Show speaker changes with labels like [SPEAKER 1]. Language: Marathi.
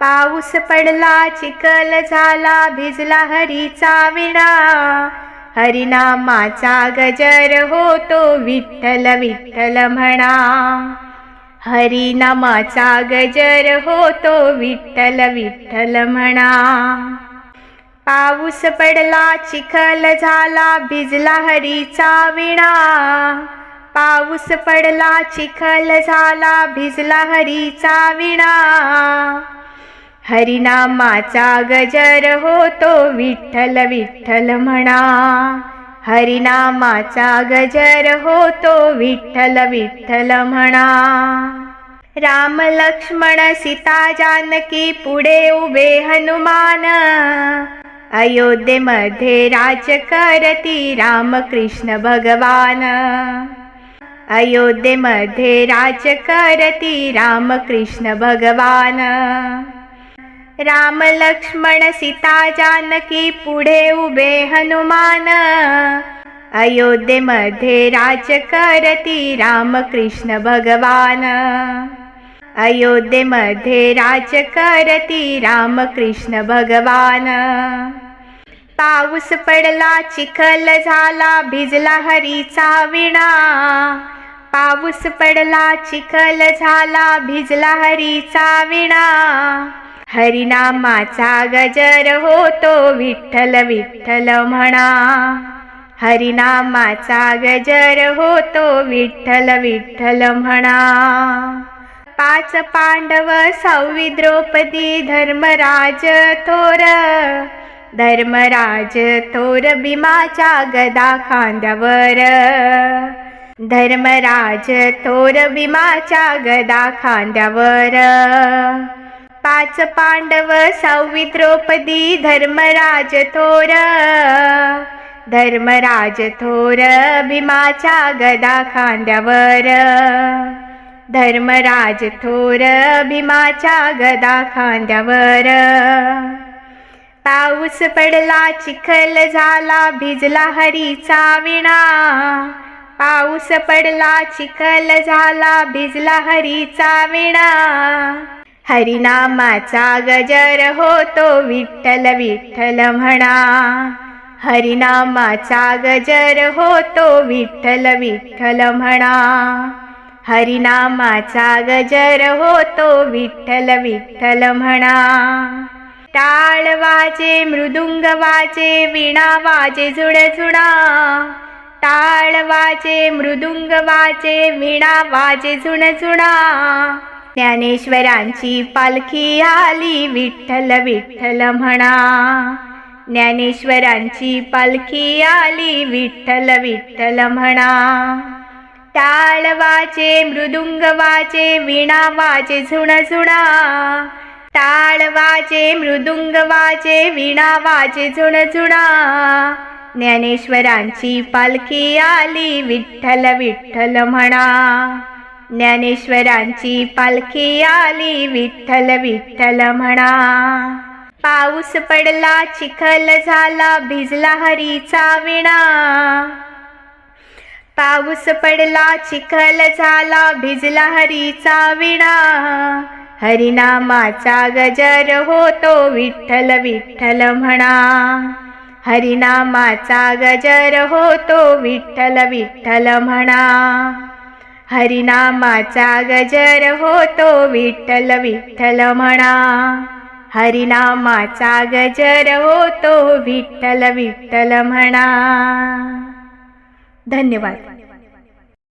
[SPEAKER 1] पाऊस पडला चिखल झाला भिजला हरीचा विणा. हरिनामाचा गजर होतो विठ्ठल विठ्ठल म्हणा. हरिनामाचा गजर होतो विठ्ठल विठ्ठल म्हणा. पाऊस पडला चिखल झाला भिजला हरीचा विणा. पाऊस पडला चिखल झाला भिजला हरीचा विणा. हरिनामाचा गजर होतो विठ्ठल विठ्ठल म्हणा. हरिनामाचा गजर होतो विठ्ठल विठ्ठल म्हणा. राम लक्ष्मण सीता जानकी पुढे उभे हनुमान. अयोध्येमध्ये राज करती रामकृष्ण भगवान. अयोध्येमध्ये राज करती रामकृष्ण भगवान. राम लक्ष्मण सीता जानकी पुढे उभे हनुमान. अयोध्येमध्ये राज करती रामकृष्ण भगवान. अयोध्येमध्ये राज करती रामकृष्ण भगवान. पाऊस पडला चिखल झाला भिजला हरीचा विणा. पाऊस पडला चिखल झाला भिजला हरीचा विणा. हरिनामाचा गजर होतो विठ्ठल विठ्ठल म्हणा. हरिनामाचा गजर होतो विठ्ठल विठ्ठल म्हणा. पाच पांडव सव्वी द्रौपदी धर्मराज थोर. धर्मराज थोर भीमाच्या गदा खांद्यावर. धर्मराज थोर भीमाच्या गदा खांद्यावर. पाच पांडव सहावी द्रौपदी धर्मराज थोर. धर्मराज थोर भीमाच्या गदा खांद्यावर धर्मराज थोर भीमाच्या गदा खांद्यावर पाऊस पडला चिखल झाला भिजला हरीचा विणा. पाऊस पडला चिखल झाला भिजला हरीचा विणा. हरिनामाचा गजर होतो विठ्ठल विठ्ठल म्हणा. हरिनामाचा गजर होतो विठ्ठल विठ्ठल म्हणा. हरिनामाचा गजर होतो विठ्ठल विठ्ठल म्हणा. टाळ वाजे मृदुंग वाजे विणा वाजे झुणझुणा टाळ वाजे मृदुंग वाजे विणा वाजे झुणझुणा ज्ञानेश्वरांची पालखी आली विठ्ठल विठ्ठल म्हणा. ज्ञानेश्वरांची पालखी आली विठ्ठल विठ्ठल म्हणा. टाळ वाचे मृदुंग वाजे विणा वाजे झुणझुणा. टाळ वाचे मृदुंग वाजे विणा वाजे झुणझुणा. ज्ञानेश्वरांची पालखी आली विठ्ठल विठ्ठल म्हणा. ज्ञानेश्वरांची पालखी आली विठ्ठल विठ्ठल म्हणा. पाऊस पडला चिखल झाला भिजला हरीचा विणा. पाऊस पडला चिखल झाला भिजला हरीचा विणा. हरिनामाचा गजर होतो विठ्ठल विठ्ठल म्हणा. हरिनामाचा गजर होतो विठ्ठल विठ्ठल म्हणा. हरिनामाचा गजर होतो विठ्ठल विठ्ठल म्हणा. हरिनामाचा गजर होतो विठ्ठल विठ्ठल म्हणा. धन्यवाद.